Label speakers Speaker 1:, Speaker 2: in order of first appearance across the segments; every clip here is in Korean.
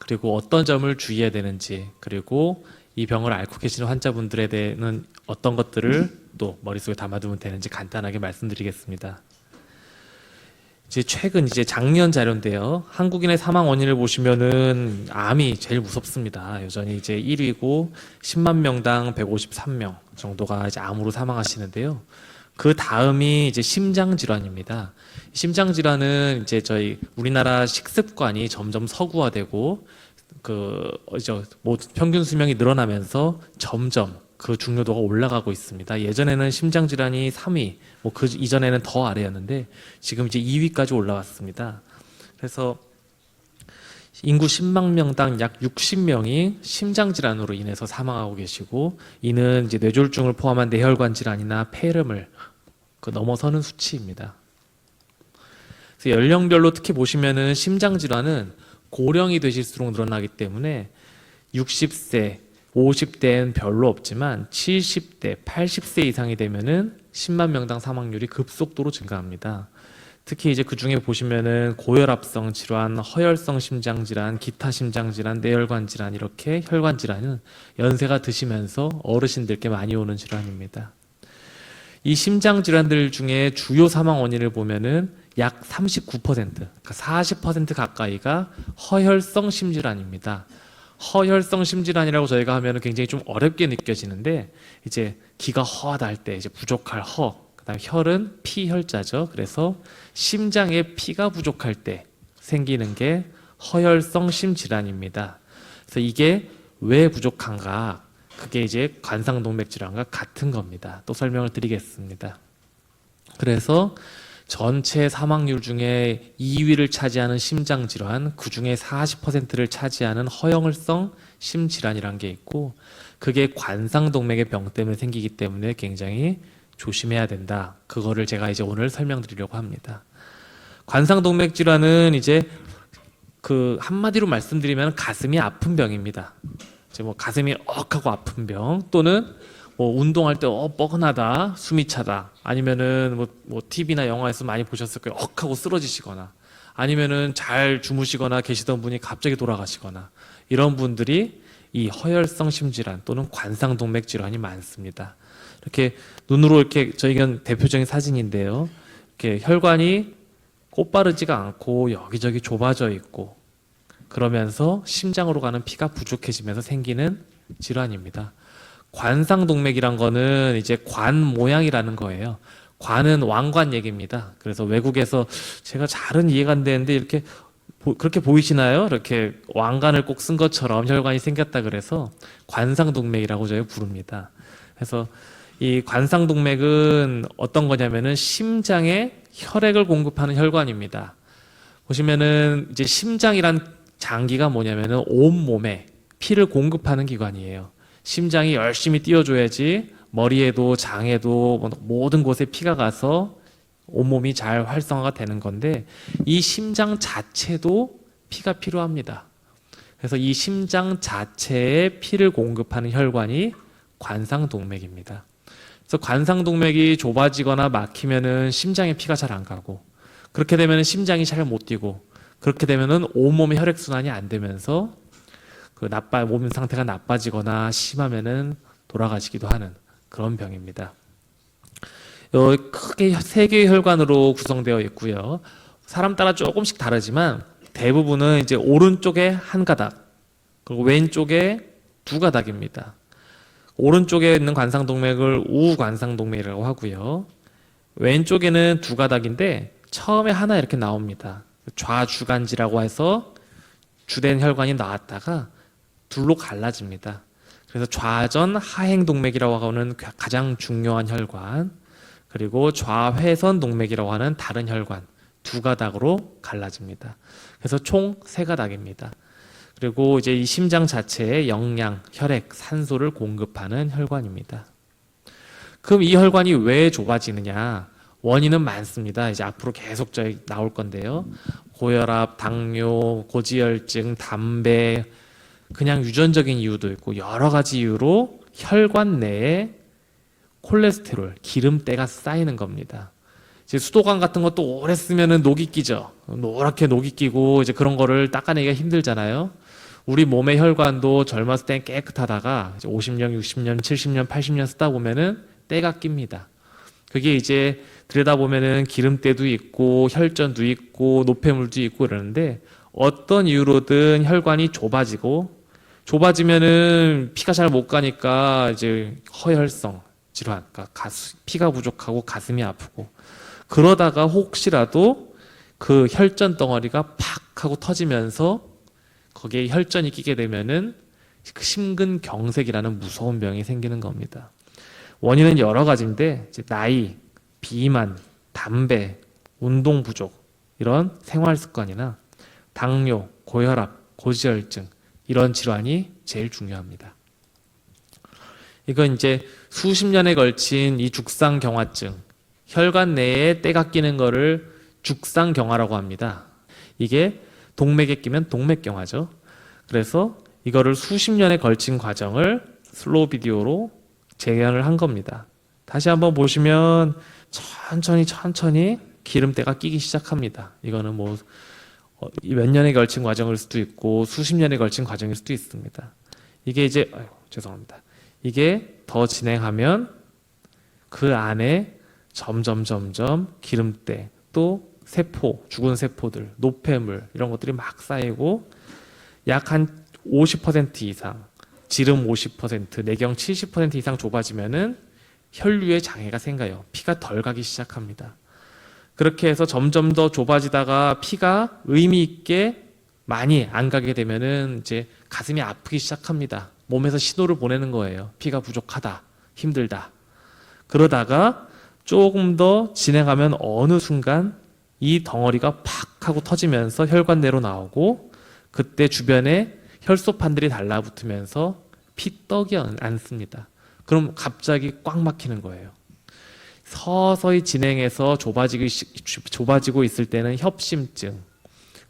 Speaker 1: 그리고 어떤 점을 주의해야 되는지 그리고 이 병을 앓고 계시는 환자분들에 대해는 어떤 것들을 또 머릿속에 담아두면 되는지 간단하게 말씀드리겠습니다. 이제 최근 이제 작년 자료인데요. 한국인의 사망 원인을 보시면은 암이 제일 무섭습니다. 여전히 이제 1위고 10만 명당 153명 정도가 이제 암으로 사망하시는데요. 그 다음이 이제 심장 질환입니다. 심장 질환은 이제 저희 우리나라 식습관이 점점 서구화되고 그 이제 뭐 평균 수명이 늘어나면서 점점 그 중요도가 올라가고 있습니다. 예전에는 심장 질환이 3위, 뭐 그 이전에는 더 아래였는데 지금 이제 2위까지 올라왔습니다. 그래서 인구 10만 명당 약 60명이 심장 질환으로 인해서 사망하고 계시고 이는 이제 뇌졸중을 포함한 뇌혈관 질환이나 폐렴을 그 넘어서는 수치입니다. 연령별로 특히 보시면은 심장 질환은 고령이 되실수록 늘어나기 때문에 60세, 50대는 별로 없지만 70대, 80세 이상이 되면은 10만 명당 사망률이 급속도로 증가합니다. 특히 이제 그 중에 보시면은 고혈압성 질환, 허혈성 심장 질환, 기타 심장 질환, 뇌혈관 질환 이렇게 혈관 질환은 연세가 드시면서 어르신들께 많이 오는 질환입니다. 이 심장 질환들 중에 주요 사망 원인을 보면은 약 39%, 그러니까 40% 가까이가 허혈성 심질환입니다. 허혈성 심질환이라고 저희가 하면은 굉장히 좀 어렵게 느껴지는데 이제 기가 허하다 할 때 이제 부족할 허, 그다음 혈은 피혈자죠. 그래서 심장에 피가 부족할 때 생기는 게 허혈성 심질환입니다. 그래서 이게 왜 부족한가? 그게 이제 관상동맥 질환과 같은 겁니다. 또 설명을 드리겠습니다. 그래서 전체 사망률 중에 2위를 차지하는 심장 질환, 그 중에 40%를 차지하는 허혈성 심질환이란 게 있고, 그게 관상동맥의 병 때문에 생기기 때문에 굉장히 조심해야 된다. 그거를 제가 이제 오늘 설명드리려고 합니다. 관상동맥 질환은 이제 그 한마디로 말씀드리면 가슴이 아픈 병입니다. 이제 뭐 가슴이 억하고 아픈 병 또는 뭐 운동할 때 어 뻐근하다 숨이 차다 아니면은 뭐, 뭐 TV나 영화에서 많이 보셨을 거예요 억하고 쓰러지시거나 아니면은 잘 주무시거나 계시던 분이 갑자기 돌아가시거나 이런 분들이 이 허혈성 심질환 또는 관상동맥 질환이 많습니다. 이렇게 눈으로 이렇게 저희가 대표적인 사진인데요. 이렇게 혈관이 꽃바르지가 않고 여기저기 좁아져 있고 그러면서 심장으로 가는 피가 부족해지면서 생기는 질환입니다. 관상동맥이란 거는 이제 관 모양이라는 거예요. 관은 왕관 얘기입니다. 그래서 외국에서 제가 잘은 이해가 안 되는데 이렇게 보- 그렇게 보이시나요? 이렇게 왕관을 꼭 쓴 것처럼 혈관이 생겼다 그래서 관상동맥이라고 저희 부릅니다. 그래서 이 관상동맥은 어떤 거냐면은 심장에 혈액을 공급하는 혈관입니다. 보시면은 이제 심장이란 장기가 뭐냐면은 온 몸에 피를 공급하는 기관이에요. 심장이 열심히 뛰어줘야지 머리에도 장에도 뭐 모든 곳에 피가 가서 온몸이 잘 활성화가 되는 건데 이 심장 자체도 피가 필요합니다. 그래서 이 심장 자체에 피를 공급하는 혈관이 관상동맥입니다. 그래서 관상동맥이 좁아지거나 막히면은 심장에 피가 잘 안 가고 그렇게 되면은 심장이 잘 못 뛰고 그렇게 되면은 온몸의 혈액 순환이 안 되면서 그 나빠 몸 상태가 나빠지거나 심하면은 돌아가시기도 하는 그런 병입니다. 어, 크게 세 개의 혈관으로 구성되어 있고요. 사람 따라 조금씩 다르지만 대부분은 이제 오른쪽에 한 가닥, 그리고 왼쪽에 두 가닥입니다. 오른쪽에 있는 관상동맥을 우관상동맥이라고 하고요. 왼쪽에는 두 가닥인데 처음에 하나 이렇게 나옵니다. 좌주간지라고 해서 주된 혈관이 나왔다가 둘로 갈라집니다. 그래서 좌전 하행 동맥이라고 하는 가장 중요한 혈관, 그리고 좌회선 동맥이라고 하는 다른 혈관 두 가닥으로 갈라집니다. 그래서 총 세 가닥입니다. 그리고 이제 이 심장 자체에 영양, 혈액, 산소를 공급하는 혈관입니다. 그럼 이 혈관이 왜 좁아지느냐? 원인은 많습니다. 이제 앞으로 계속 저희 나올 건데요. 고혈압, 당뇨, 고지혈증, 담배, 그냥 유전적인 이유도 있고 여러 가지 이유로 혈관 내에 콜레스테롤, 기름때가 쌓이는 겁니다. 이제 수도관 같은 것도 오래 쓰면은 녹이 끼죠. 노랗게 녹이 끼고 이제 그런 거를 닦아내기가 힘들잖아요. 우리 몸의 혈관도 젊었을 땐 깨끗하다가 이제 50년, 60년, 70년, 80년 쓰다 보면은 때가 낍니다. 그게 이제 들여다 보면은 기름때도 있고 혈전도 있고 노폐물도 있고 이러는데 어떤 이유로든 혈관이 좁아지고 좁아지면은 피가 잘 못 가니까 이제 허혈성 질환, 그러니까 가스, 피가 부족하고 가슴이 아프고 그러다가 혹시라도 그 혈전 덩어리가 팍 하고 터지면서 거기에 혈전이 끼게 되면은 그 심근경색이라는 무서운 병이 생기는 겁니다. 원인은 여러 가지인데 나이, 비만, 담배, 운동 부족 이런 생활 습관이나 당뇨, 고혈압, 고지혈증 이런 질환이 제일 중요합니다. 이건 이제 수십 년에 걸친 이 죽상경화증, 혈관 내에 때가 끼는 거를 죽상경화라고 합니다. 이게 동맥에 끼면 동맥경화죠. 그래서 이거를 수십 년에 걸친 과정을 슬로우 비디오로 재현을 한 겁니다. 다시 한번 보시면 천천히 천천히 기름때가 끼기 시작합니다. 이거는 뭐 몇 년에 걸친 과정일 수도 있고 수십 년에 걸친 과정일 수도 있습니다. 이게 이제 아유, 죄송합니다. 이게 더 진행하면 그 안에 점점 점점 기름때 또 세포, 죽은 세포들, 노폐물 이런 것들이 막 쌓이고 약 한 50% 이상, 지름 50%, 내경 70% 이상 좁아지면은 혈류에 장애가 생겨요. 피가 덜 가기 시작합니다. 그렇게 해서 점점 더 좁아지다가 피가 의미 있게 많이 안 가게 되면은 이제 가슴이 아프기 시작합니다. 몸에서 신호를 보내는 거예요. 피가 부족하다, 힘들다. 그러다가 조금 더 진행하면 어느 순간 이 덩어리가 팍 하고 터지면서 혈관 내로 나오고 그때 주변에 혈소판들이 달라붙으면서 피떡이 않습니다. 그럼 갑자기 꽉 막히는 거예요. 서서히 진행해서 좁아지기, 시- 좁아지고 있을 때는 협심증.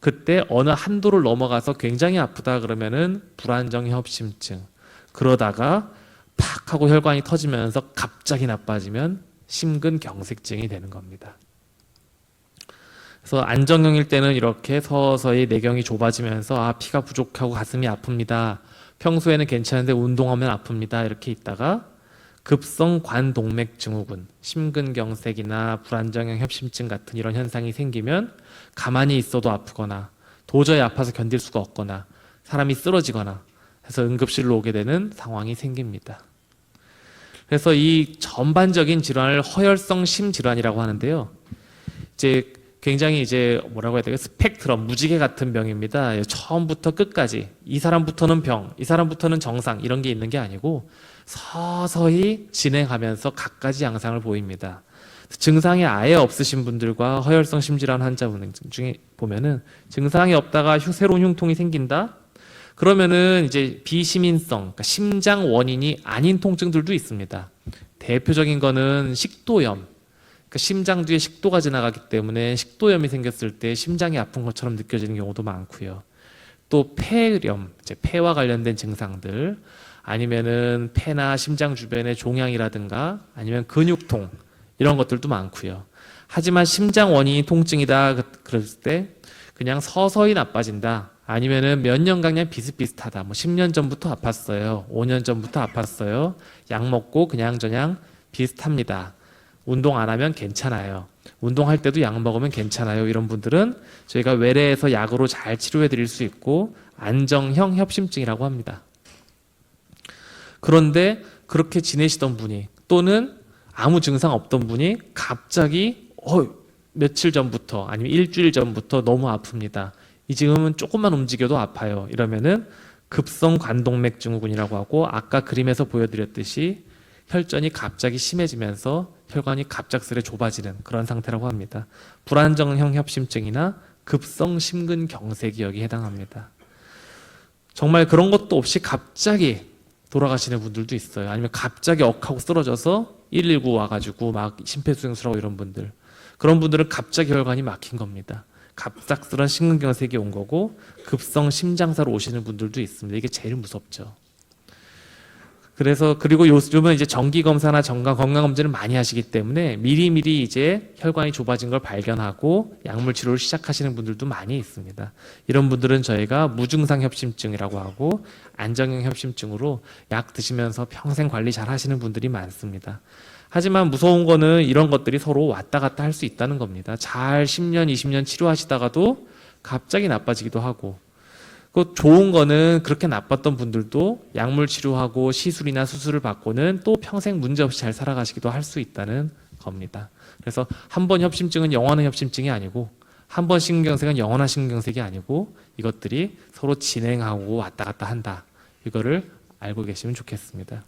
Speaker 1: 그때 어느 한도를 넘어가서 굉장히 아프다 그러면은 불안정 협심증. 그러다가 팍 하고 혈관이 터지면서 갑자기 나빠지면 심근경색증이 되는 겁니다. 그래서 안정형일 때는 이렇게 서서히 내경이 좁아지면서 아 피가 부족하고 가슴이 아픕니다. 평소에는 괜찮은데 운동하면 아픕니다. 이렇게 있다가 급성 관동맥 증후군, 심근경색이나 불안정형 협심증 같은 이런 현상이 생기면 가만히 있어도 아프거나 도저히 아파서 견딜 수가 없거나 사람이 쓰러지거나 해서 응급실로 오게 되는 상황이 생깁니다. 그래서 이 전반적인 질환을 허혈성 심질환이라고 하는데요. 이제 굉장히 이제 뭐라고 해야 되나 스펙트럼 무지개 같은 병입니다. 예, 처음부터 끝까지 이 사람부터는 병, 이 사람부터는 정상 이런 게 있는 게 아니고 서서히 진행하면서 각가지 양상을 보입니다. 증상이 아예 없으신 분들과 허혈성 심질환 환자분 중에 보면은 증상이 없다가 휴- 새로운 흉통이 생긴다. 그러면은 이제 비시민성, 그러니까 심장 원인이 아닌 통증들도 있습니다. 대표적인 거는 식도염, 그러니까 심장 뒤에 식도가 지나가기 때문에 식도염이 생겼을 때 심장이 아픈 것처럼 느껴지는 경우도 많고요. 또 폐렴, 이제 폐와 관련된 증상들, 아니면은 폐나 심장 주변의 종양이라든가 아니면 근육통 이런 것들도 많고요. 하지만 심장 원인이 통증이다 그- 그랬을 때 그냥 서서히 나빠진다. 아니면은 몇 년간 그냥 비슷비슷하다. 뭐 10년 전부터 아팠어요. 5년 전부터 아팠어요. 약 먹고 그냥 저냥 비슷합니다. 운동 안 하면 괜찮아요. 운동할 때도 약 먹으면 괜찮아요. 이런 분들은 저희가 외래에서 약으로 잘 치료해 드릴 수 있고 안정형 협심증이라고 합니다. 그런데 그렇게 지내시던 분이 또는 아무 증상 없던 분이 갑자기 어, 며칠 전부터 아니면 일주일 전부터 너무 아픕니다. 이 지금은 조금만 움직여도 아파요. 이러면은 급성 관동맥 증후군이라고 하고 아까 그림에서 보여드렸듯이 혈전이 갑자기 심해지면서 혈관이 갑작스레 좁아지는 그런 상태라고 합니다. 불안정형 협심증이나 급성 심근경색이 여기 해당합니다. 정말 그런 것도 없이 갑자기 돌아가시는 분들도 있어요. 아니면 갑자기 억하고 쓰러져서 119 와가지고 막 심폐소생술하고 이런 분들. 그런 분들은 갑자기 혈관이 막힌 겁니다. 갑작스런 심근경색이 온 거고 급성 심장사로 오시는 분들도 있습니다. 이게 제일 무섭죠. 그래서 그리고 요즘은 이제 정기 검사나 정강 건강 검진을 많이 하시기 때문에 미리미리 이제 혈관이 좁아진 걸 발견하고 약물 치료를 시작하시는 분들도 많이 있습니다. 이런 분들은 저희가 무증상 협심증이라고 하고 안정형 협심증으로 약 드시면서 평생 관리 잘 하시는 분들이 많습니다. 하지만 무서운 거는 이런 것들이 서로 왔다 갔다 할 수 있다는 겁니다. 잘 10년, 20년 치료하시다가도 갑자기 나빠지기도 하고 그 좋은 거는 그렇게 나빴던 분들도 약물 치료하고 시술이나 수술을 받고는 또 평생 문제 없이 잘 살아가시기도 할 수 있다는 겁니다. 그래서 한 번 협심증은 영원한 협심증이 아니고 한 번 신경색은 영원한 신경색이 아니고 이것들이 서로 진행하고 왔다 갔다 한다. 이거를 알고 계시면 좋겠습니다.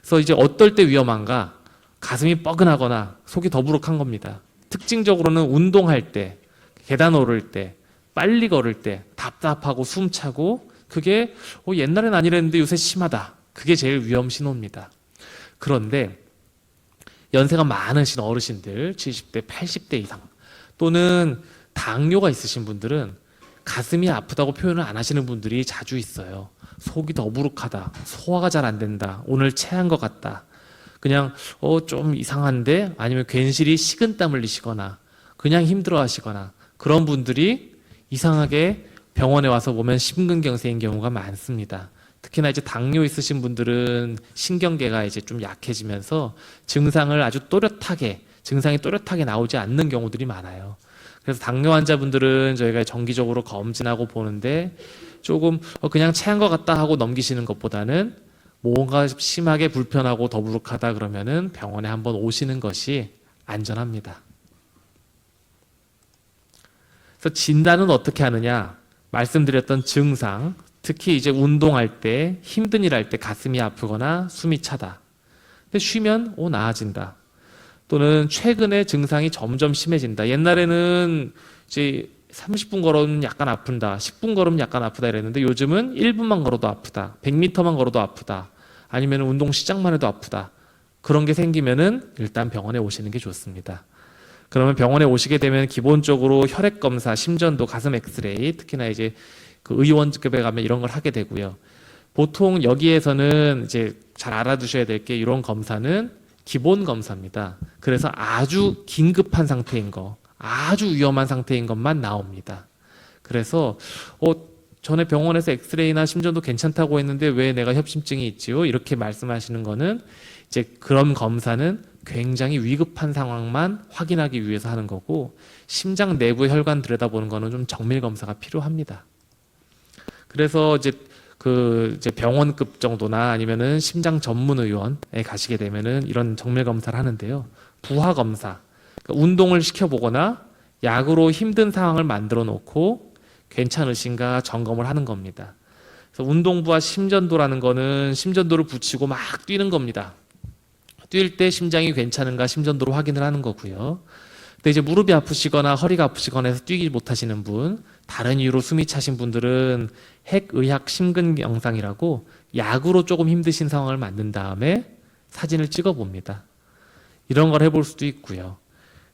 Speaker 1: 그래서 이제 어떨 때 위험한가? 가슴이 뻐근하거나 속이 더부룩한 겁니다. 특징적으로는 운동할 때, 계단 오를 때, 빨리 걸을 때 답답하고 숨차고 그게 어, 옛날엔 아니랬는데 요새 심하다. 그게 제일 위험 신호입니다. 그런데 연세가 많으신 어르신들 70대, 80대 이상 또는 당뇨가 있으신 분들은 가슴이 아프다고 표현을 안 하시는 분들이 자주 있어요. 속이 더부룩하다. 소화가 잘 안 된다. 오늘 체한 것 같다. 그냥 어 좀 이상한데 아니면 괜시리 식은땀 흘리시거나 그냥 힘들어 하시거나 그런 분들이 이상하게 병원에 와서 보면 심근경색인 경우가 많습니다. 특히나 이제 당뇨 있으신 분들은 신경계가 이제 좀 약해지면서 증상을 아주 또렷하게 증상이 또렷하게 나오지 않는 경우들이 많아요. 그래서 당뇨 환자분들은 저희가 정기적으로 검진하고 보는데 조금 어, 그냥 체한 것 같다 하고 넘기시는 것보다는 뭔가 심하게 불편하고 더부룩하다 그러면은 병원에 한번 오시는 것이 안전합니다. 그래서 진단은 어떻게 하느냐? 말씀드렸던 증상, 특히 이제 운동할 때, 힘든 일 할 때 가슴이 아프거나 숨이 차다. 근데 쉬면 오 나아진다. 또는 최근에 증상이 점점 심해진다. 옛날에는 이제 30분 걸으면 약간 아픈다. 10분 걸으면 약간 아프다 이랬는데 요즘은 1분만 걸어도 아프다. 100m만 걸어도 아프다. 아니면 운동 시작만 해도 아프다. 그런 게 생기면은 일단 병원에 오시는 게 좋습니다. 그러면 병원에 오시게 되면 기본적으로 혈액 검사, 심전도, 가슴 엑스레이, 특히나 이제 그 의원급에 가면 이런 걸 하게 되고요. 보통 여기에서는 이제 잘 알아두셔야 될 게 이런 검사는 기본 검사입니다. 그래서 아주 긴급한 상태인 거, 아주 위험한 상태인 것만 나옵니다. 그래서 어 전에 병원에서 엑스레이나 심전도 괜찮다고 했는데 왜 내가 협심증이 있지요? 이렇게 말씀하시는 거는 이제 그런 검사는 굉장히 위급한 상황만 확인하기 위해서 하는 거고 심장 내부 혈관 들여다보는 거는 좀 정밀 검사가 필요합니다. 그래서 이제 그 이제 병원급 정도나 아니면은 심장 전문 의원에 가시게 되면은 이런 정밀 검사를 하는데요. 부하 검사, 그러니까 운동을 시켜 보거나 약으로 힘든 상황을 만들어 놓고 괜찮으신가 점검을 하는 겁니다. 그래서 운동부와 심전도라는 거는 심전도를 붙이고 막 뛰는 겁니다. 뛸 때 심장이 괜찮은가 심전도로 확인을 하는 거고요. 근데 이제 무릎이 아프시거나 허리가 아프시거나 해서 뛰지 못하시는 분, 다른 이유로 숨이 차신 분들은 핵의학 심근 영상이라고 약으로 조금 힘드신 상황을 만든 다음에 사진을 찍어 봅니다. 이런 걸 해볼 수도 있고요.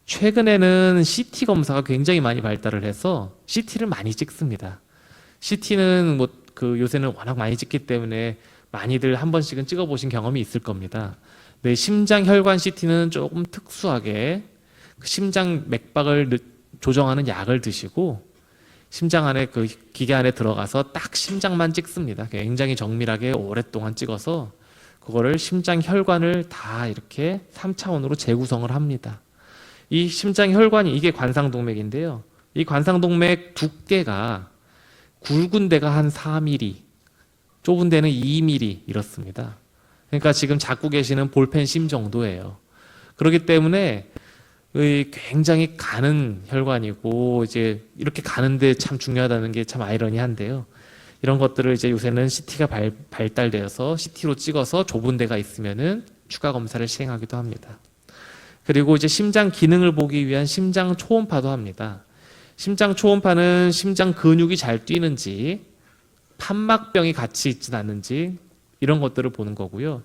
Speaker 1: 최근에는 CT 검사가 굉장히 많이 발달을 해서 CT를 많이 찍습니다. CT는 뭐 그 요새는 워낙 많이 찍기 때문에 많이들 한 번씩은 찍어 보신 경험이 있을 겁니다. 네, 심장 혈관 CT는 조금 특수하게 그 심장 맥박을 느- 조정하는 약을 드시고 심장 안에 그 기계 안에 들어가서 딱 심장만 찍습니다. 굉장히 정밀하게 오랫동안 찍어서 그거를 심장 혈관을 다 이렇게 3차원으로 재구성을 합니다. 이 심장 혈관이 이게 관상동맥인데요. 이 관상동맥 두께가 굵은 데가 한 4mm, 좁은 데는 2mm 이렇습니다. 그러니까 지금 잡고 계시는 볼펜 심 정도예요. 그렇기 때문에 의 굉장히 가는 혈관이고 이제 이렇게 가는데 참 중요하다는 게 참 아이러니한데요. 이런 것들을 이제 요새는 CT가 발, 발달되어서 CT로 찍어서 좁은 데가 있으면은 추가 검사를 시행하기도 합니다. 그리고 이제 심장 기능을 보기 위한 심장 초음파도 합니다. 심장 초음파는 심장 근육이 잘 뛰는지 판막병이 같이 있진 않는지 이런 것들을 보는 거고요.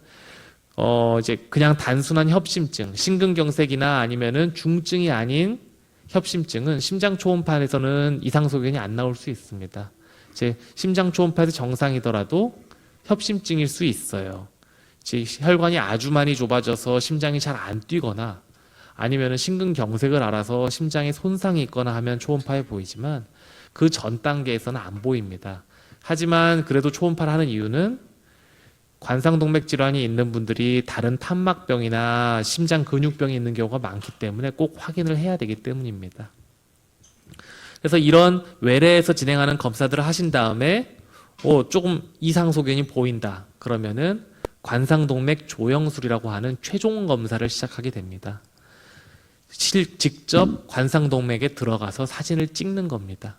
Speaker 1: 어, 이제 그냥 단순한 협심증, 심근경색이나 아니면은 중증이 아닌 협심증은 심장 초음파에서는 이상 소견이 안 나올 수 있습니다. 이제 심장 초음파에서 정상이더라도 협심증일 수 있어요. 이제 혈관이 아주 많이 좁아져서 심장이 잘 안 뛰거나 아니면은 심근경색을 알아서 심장에 손상이 있거나 하면 초음파에 보이지만 그 전 단계에서는 안 보입니다. 하지만 그래도 초음파를 하는 이유는 관상동맥 질환이 있는 분들이 다른 판막병이나 심장 근육병이 있는 경우가 많기 때문에 꼭 확인을 해야 되기 때문입니다. 그래서 이런 외래에서 진행하는 검사들을 하신 다음에 어, 조금 이상 소견이 보인다. 그러면은 관상동맥 조영술이라고 하는 최종 검사를 시작하게 됩니다. 실, 직접 관상동맥에 들어가서 사진을 찍는 겁니다.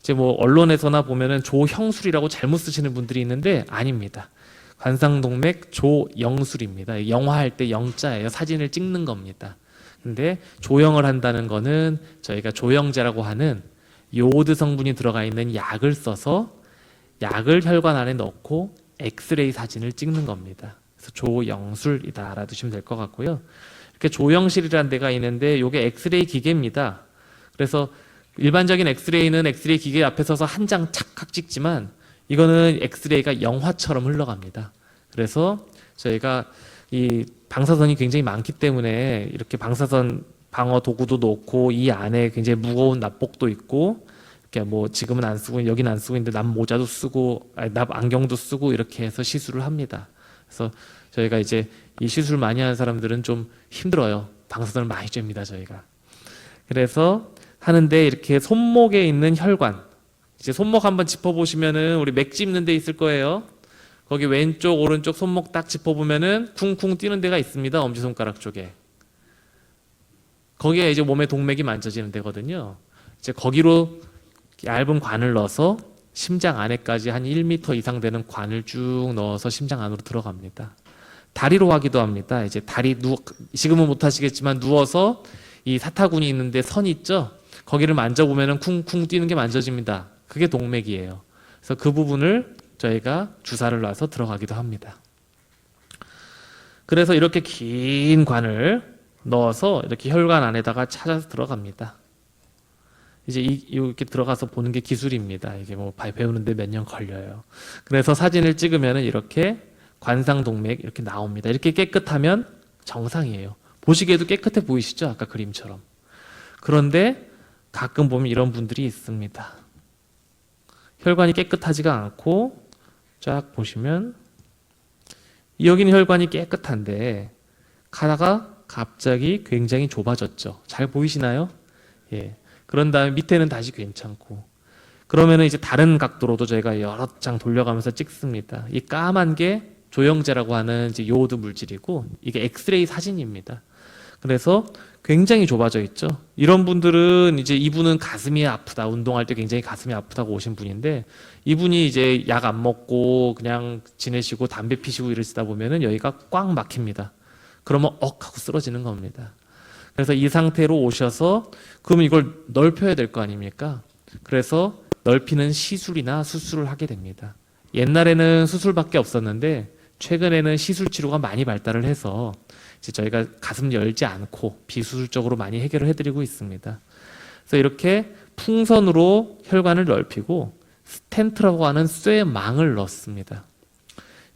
Speaker 1: 이제 뭐 언론에서나 보면은 조형술이라고 잘못 쓰시는 분들이 있는데 아닙니다. 관상동맥 조영술입니다. 영화할 때 영자예요. 사진을 찍는 겁니다. 근데 조영을 한다는 거는 저희가 조영제라고 하는 요오드 성분이 들어가 있는 약을 써서 약을 혈관 안에 넣고 엑스레이 사진을 찍는 겁니다. 그래서 조영술이다 알아두시면 될 것 같고요. 이렇게 조영실이라는 데가 있는데 이게 엑스레이 기계입니다. 그래서 일반적인 엑스레이는 엑스레이 기계 앞에 서서 한 장 착각 찍지만 이거는 엑스레이가 영화처럼 흘러갑니다. 그래서 저희가 이 방사선이 굉장히 많기 때문에 이렇게 방사선 방어 도구도 놓고 이 안에 굉장히 무거운 납복도 있고 이렇게 뭐 지금은 안 쓰고 여기는 안 쓰고 있는데 납 모자도 쓰고 아니, 납 안경도 쓰고 이렇게 해서 시술을 합니다. 그래서 저희가 이제 이 시술 많이 하는 사람들은 좀 힘들어요. 방사선을 많이 쬐입니다 저희가. 그래서 하는데 이렇게 손목에 있는 혈관 이제 손목 한번 짚어보시면은 우리 맥 짚는 데 있을 거예요. 거기 왼쪽 오른쪽 손목 딱 짚어보면은 쿵쿵 뛰는 데가 있습니다. 엄지손가락 쪽에. 거기에 이제 몸의 동맥이 만져지는 데거든요. 이제 거기로 얇은 관을 넣어서 심장 안에까지 한 1m 이상 되는 관을 쭉 넣어서 심장 안으로 들어갑니다. 다리로 하기도 합니다. 이제 다리 누 지금은 못 하시겠지만 누워서 이 사타구니 있는데 선 있죠? 거기를 만져보면은 쿵쿵 뛰는 게 만져집니다. 그게 동맥이에요. 그래서 그 부분을 저희가 주사를 놔서 들어가기도 합니다. 그래서 이렇게 긴 관을 넣어서 이렇게 혈관 안에다가 찾아서 들어갑니다. 이제 이, 이렇게 들어가서 보는 게 기술입니다. 이게 뭐 바- 배우는데 몇 년 걸려요. 그래서 사진을 찍으면은 이렇게 관상동맥 이렇게 나옵니다. 이렇게 깨끗하면 정상이에요. 보시기에도 깨끗해 보이시죠? 아까 그림처럼. 그런데 가끔 보면 이런 분들이 있습니다. 혈관이 깨끗하지가 않고 쫙 보시면 여기는 혈관이 깨끗한데 가다가 갑자기 굉장히 좁아졌죠. 잘 보이시나요? 예. 그런 다음에 밑에는 다시 괜찮고 그러면은 이제 다른 각도로도 저희가 여러 장 돌려가면서 찍습니다. 이 까만 게 조영제라고 하는 이제 요오드 물질이고 이게 엑스레이 사진입니다. 그래서 굉장히 좁아져 있죠. 이런 분들은 이제 이분은 가슴이 아프다. 운동할 때 굉장히 가슴이 아프다고 오신 분인데 이분이 이제 약 안 먹고 그냥 지내시고 담배 피시고 이러시다 보면은 여기가 꽉 막힙니다. 그러면 억 하고 쓰러지는 겁니다. 그래서 이 상태로 오셔서 그럼 이걸 넓혀야 될 거 아닙니까? 그래서 넓히는 시술이나 수술을 하게 됩니다. 옛날에는 수술밖에 없었는데 최근에는 시술 치료가 많이 발달을 해서 저희가 가슴 열지 않고 비수술적으로 많이 해결을 해드리고 있습니다. 그래서 이렇게 풍선으로 혈관을 넓히고 스텐트라고 하는 쇠망을 넣습니다.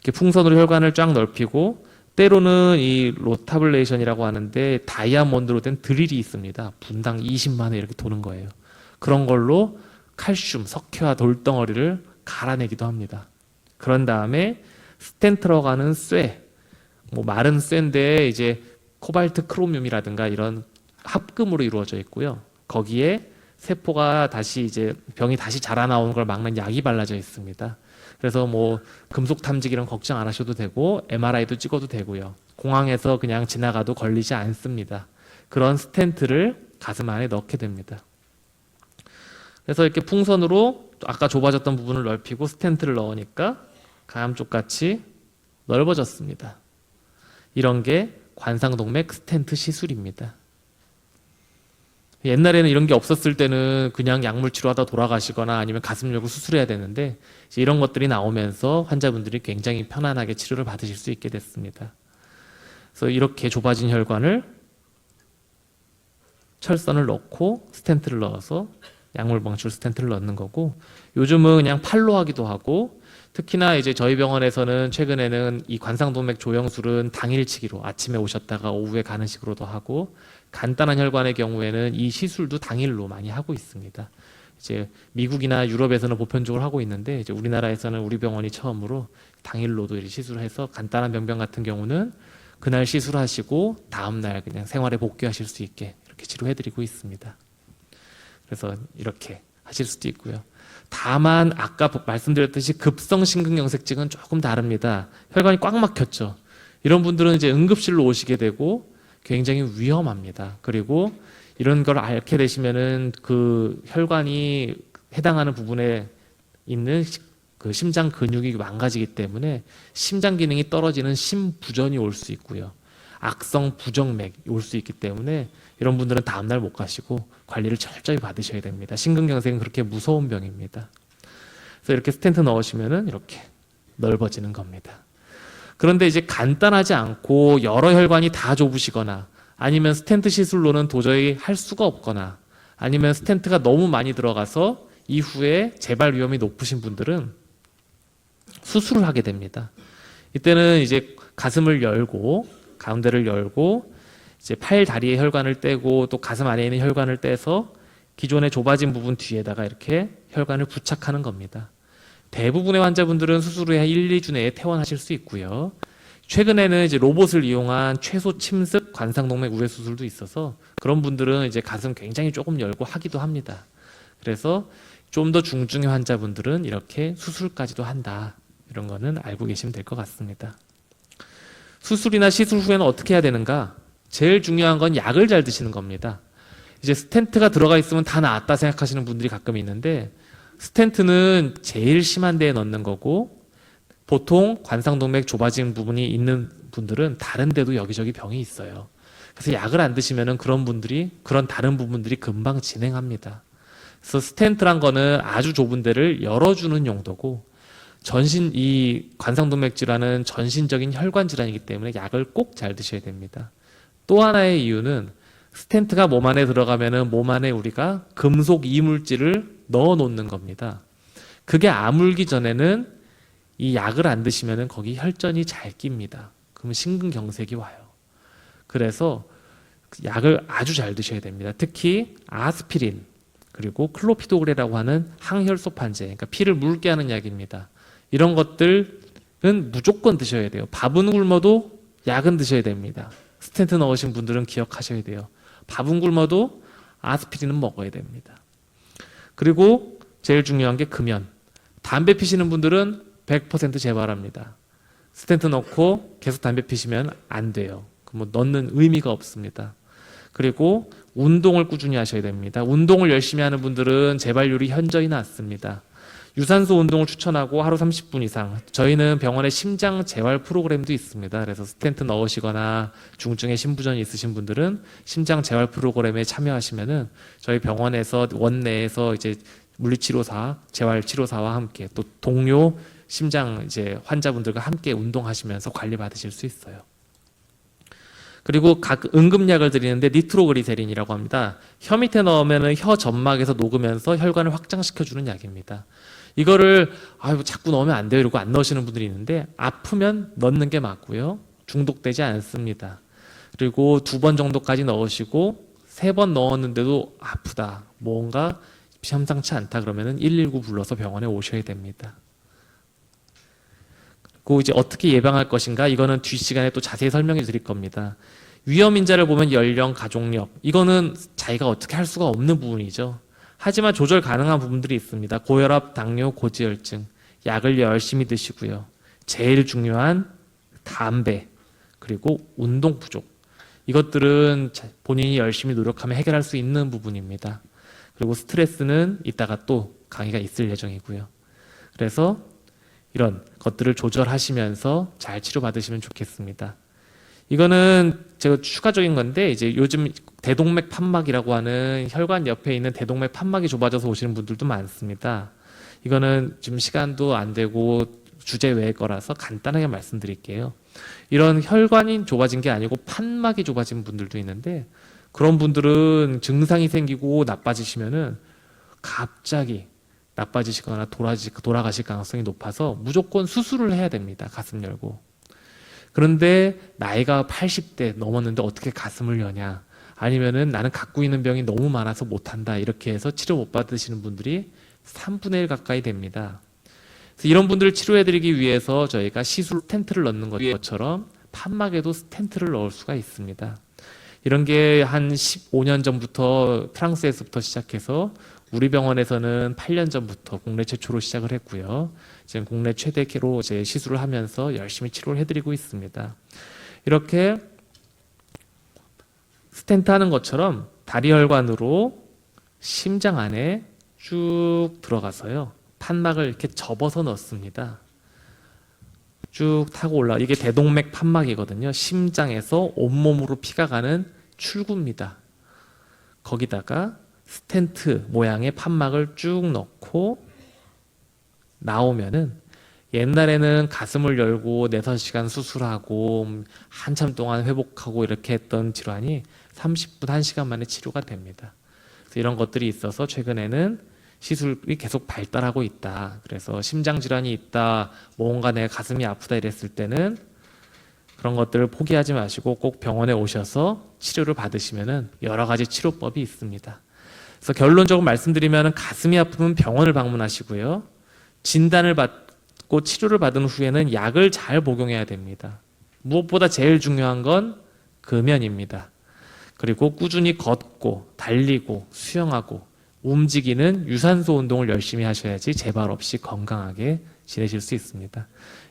Speaker 1: 이렇게 풍선으로 혈관을 쫙 넓히고 때로는 이 로타블레이션이라고 하는데 다이아몬드로 된 드릴이 있습니다. 분당 20만 원 이렇게 도는 거예요. 그런 걸로 칼슘, 석회화 돌덩어리를 갈아내기도 합니다. 그런 다음에 스텐트로 가는 쇠, 뭐 마른 쇠인데 이제 코발트 크로뮴이라든가 이런 합금으로 이루어져 있고요. 거기에 세포가 다시 이제 병이 다시 자라나오는 걸 막는 약이 발라져 있습니다. 그래서 뭐 금속 탐지 이런 걱정 안 하셔도 되고 MRI도 찍어도 되고요. 공항에서 그냥 지나가도 걸리지 않습니다. 그런 스텐트를 가슴 안에 넣게 됩니다. 그래서 이렇게 풍선으로 또 아까 좁아졌던 부분을 넓히고 스텐트를 넣으니까 가암 쪽 같이 넓어졌습니다. 이런 게 관상동맥 스텐트 시술입니다. 옛날에는 이런 게 없었을 때는 그냥 약물 치료하다 돌아가시거나 아니면 가슴 열고 수술해야 되는데 이런 것들이 나오면서 환자분들이 굉장히 편안하게 치료를 받으실 수 있게 됐습니다. 그래서 이렇게 좁아진 혈관을 철선을 넣고 스텐트를 넣어서 약물 방출 스텐트를 넣는 거고 요즘은 그냥 팔로 하기도 하고 특히나 이제 저희 병원에서는 최근에는 이 관상동맥 조영술은 당일치기로 아침에 오셨다가 오후에 가는 식으로도 하고 간단한 혈관의 경우에는 이 시술도 당일로 많이 하고 있습니다. 이제 미국이나 유럽에서는 보편적으로 하고 있는데 이제 우리나라에서는 우리 병원이 처음으로 당일로도 시술해서 간단한 병변 같은 경우는 그날 시술하시고 다음 날 그냥 생활에 복귀하실 수 있게 이렇게 치료해드리고 있습니다. 그래서 이렇게 하실 수도 있고요. 다만 아까 말씀드렸듯이 급성 심근경색증은 조금 다릅니다. 혈관이 꽉 막혔죠. 이런 분들은 이제 응급실로 오시게 되고 굉장히 위험합니다. 그리고 이런 걸 앓게 되시면은 그 혈관이 해당하는 부분에 있는 시- 그 심장 근육이 망가지기 때문에 심장 기능이 떨어지는 심부전이 올 수 있고요. 악성 부정맥이 올수 있기 때문에 이런 분들은 다음날 못 가시고 관리를 철저히 받으셔야 됩니다. 심근경색은 그렇게 무서운 병입니다. 그래서 이렇게 스텐트 넣으시면은 이렇게 넓어지는 겁니다. 그런데 이제 간단하지 않고 여러 혈관이 다 좁으시거나 아니면 스텐트 시술로는 도저히 할 수가 없거나 아니면 스텐트가 너무 많이 들어가서 이후에 재발 위험이 높으신 분들은 수술을 하게 됩니다. 이때는 이제 가슴을 열고 가운데를 열고 이제 팔 다리의 혈관을 떼고 또 가슴 안에 있는 혈관을 떼서 기존에 좁아진 부분 뒤에다가 이렇게 혈관을 부착하는 겁니다. 대부분의 환자분들은 수술 후에 한 1, 2주 내에 퇴원하실 수 있고요. 최근에는 이제 로봇을 이용한 최소 침습 관상동맥 우회 수술도 있어서 그런 분들은 이제 가슴 굉장히 조금 열고 하기도 합니다. 그래서 좀 더 중증의 환자분들은 이렇게 수술까지도 한다. 이런 거는 알고 계시면 될 것 같습니다. 수술이나 시술 후에는 어떻게 해야 되는가? 제일 중요한 건 약을 잘 드시는 겁니다. 이제 스텐트가 들어가 있으면 다 나았다 생각하시는 분들이 가끔 있는데 스텐트는 제일 심한 데에 넣는 거고 보통 관상동맥 좁아진 부분이 있는 분들은 다른 데도 여기저기 병이 있어요. 그래서 약을 안 드시면은 그런 분들이 그런 다른 부분들이 금방 진행합니다. 그래서 스텐트란 거는 아주 좁은 데를 열어주는 용도고 전신 이 관상동맥 질환은 전신적인 혈관 질환이기 때문에 약을 꼭 잘 드셔야 됩니다. 또 하나의 이유는 스텐트가 몸 안에 들어가면은 몸 안에 우리가 금속 이물질을 넣어 놓는 겁니다. 그게 아물기 전에는 이 약을 안 드시면은 거기 혈전이 잘 낍니다. 그러면 심근경색이 와요. 그래서 약을 아주 잘 드셔야 됩니다. 특히 아스피린 그리고 클로피도그레라고 하는 항혈소판제, 그러니까 피를 묽게 하는 약입니다. 이런 것들은 무조건 드셔야 돼요. 밥은 굶어도 약은 드셔야 됩니다. 스텐트 넣으신 분들은 기억하셔야 돼요. 밥은 굶어도 아스피린은 먹어야 됩니다. 그리고 제일 중요한 게 금연. 담배 피시는 분들은 100% 재발합니다. 스텐트 넣고 계속 담배 피시면 안 돼요. 그뭐 넣는 의미가 없습니다. 그리고 운동을 꾸준히 하셔야 됩니다. 운동을 열심히 하는 분들은 재발률이 현저히 낮습니다. 유산소 운동을 추천하고 하루 30분 이상. 저희는 병원에 심장 재활 프로그램도 있습니다. 그래서 스텐트 넣으시거나 중증의 심부전이 있으신 분들은 심장 재활 프로그램에 참여하시면은 저희 병원에서 원내에서 이제 물리치료사, 재활치료사와 함께 또 동료 심장 이제 환자분들과 함께 운동하시면서 관리 받으실 수 있어요. 그리고 각 응급약을 드리는데 니트로그리세린이라고 합니다. 혀 밑에 넣으면 혀 점막에서 녹으면서 혈관을 확장시켜 주는 약입니다. 이거를 아유 자꾸 넣으면 안 돼요 이러고 안 넣으시는 분들이 있는데 아프면 넣는 게 맞고요. 중독되지 않습니다. 그리고 두 번 정도까지 넣으시고 세 번 넣었는데도 아프다. 뭔가 심상치 않다 그러면은 119 불러서 병원에 오셔야 됩니다. 그 이제 어떻게 예방할 것인가 이거는 뒷 시간에 또 자세히 설명해 드릴 겁니다. 위험 인자를 보면 연령, 가족력 이거는 자기가 어떻게 할 수가 없는 부분이죠. 하지만 조절 가능한 부분들이 있습니다. 고혈압, 당뇨, 고지혈증 약을 열심히 드시고요. 제일 중요한 담배 그리고 운동 부족 이것들은 자- 본인이 열심히 노력하면 해결할 수 있는 부분입니다. 그리고 스트레스는 이따가 또 강의가 있을 예정이고요. 그래서 이런 것들을 조절하시면서 잘 치료받으시면 좋겠습니다. 이거는 제가 추가적인 건데 이제 요즘 대동맥 판막이라고 하는 혈관 옆에 있는 대동맥 판막이 좁아져서 오시는 분들도 많습니다. 이거는 지금 시간도 안 되고 주제 외의 거라서 간단하게 말씀드릴게요. 이런 혈관이 좁아진 게 아니고 판막이 좁아진 분들도 있는데 그런 분들은 증상이 생기고 나빠지시면은 갑자기 나빠지시거나 돌아지, 돌아가실 가능성이 높아서 무조건 수술을 해야 됩니다. 가슴 열고. 그런데 나이가 80대 넘었는데 어떻게 가슴을 여냐? 아니면은 나는 갖고 있는 병이 너무 많아서 못한다. 이렇게 해서 치료 못 받으시는 분들이 3분의 1 가까이 됩니다. 그래서 이런 분들을 치료해드리기 위해서 저희가 시술 스텐트를 넣는 것처럼 판막에도 스텐트를 넣을 수가 있습니다. 이런 게 한 15년 전부터 프랑스에서부터 시작해서 우리 병원에서는 8년 전부터 국내 최초로 시작을 했고요. 지금 국내 최대로 이제 시술을 하면서 열심히 치료를 해드리고 있습니다. 이렇게 스텐트 하는 것처럼 다리 혈관으로 심장 안에 쭉 들어가서요. 판막을 이렇게 접어서 넣습니다. 쭉 타고 올라 이게 대동맥 판막이거든요. 심장에서 온몸으로 피가 가는 출구입니다. 거기다가 스텐트 모양의 판막을 쭉 넣고 나오면은 옛날에는 가슴을 열고 4, 5시간 수술하고 한참 동안 회복하고 이렇게 했던 질환이 30분, 1시간 만에 치료가 됩니다. 이런 것들이 있어서 최근에는 시술이 계속 발달하고 있다. 그래서 심장 질환이 있다. 뭔가 내 가슴이 아프다 이랬을 때는 그런 것들을 포기하지 마시고 꼭 병원에 오셔서 치료를 받으시면은 여러 가지 치료법이 있습니다. 그래서 결론적으로 말씀드리면 가슴이 아프면 병원을 방문하시고요. 진단을 받고 치료를 받은 후에는 약을 잘 복용해야 됩니다. 무엇보다 제일 중요한 건 금연입니다. 그리고 꾸준히 걷고 달리고 수영하고 움직이는 유산소 운동을 열심히 하셔야지 재발 없이 건강하게 지내실 수 있습니다.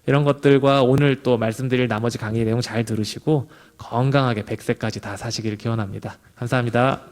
Speaker 1: 이런 것들과 오늘 또 말씀드릴 나머지 강의 내용 잘 들으시고 건강하게 100세까지 다 사시기를 기원합니다. 감사합니다.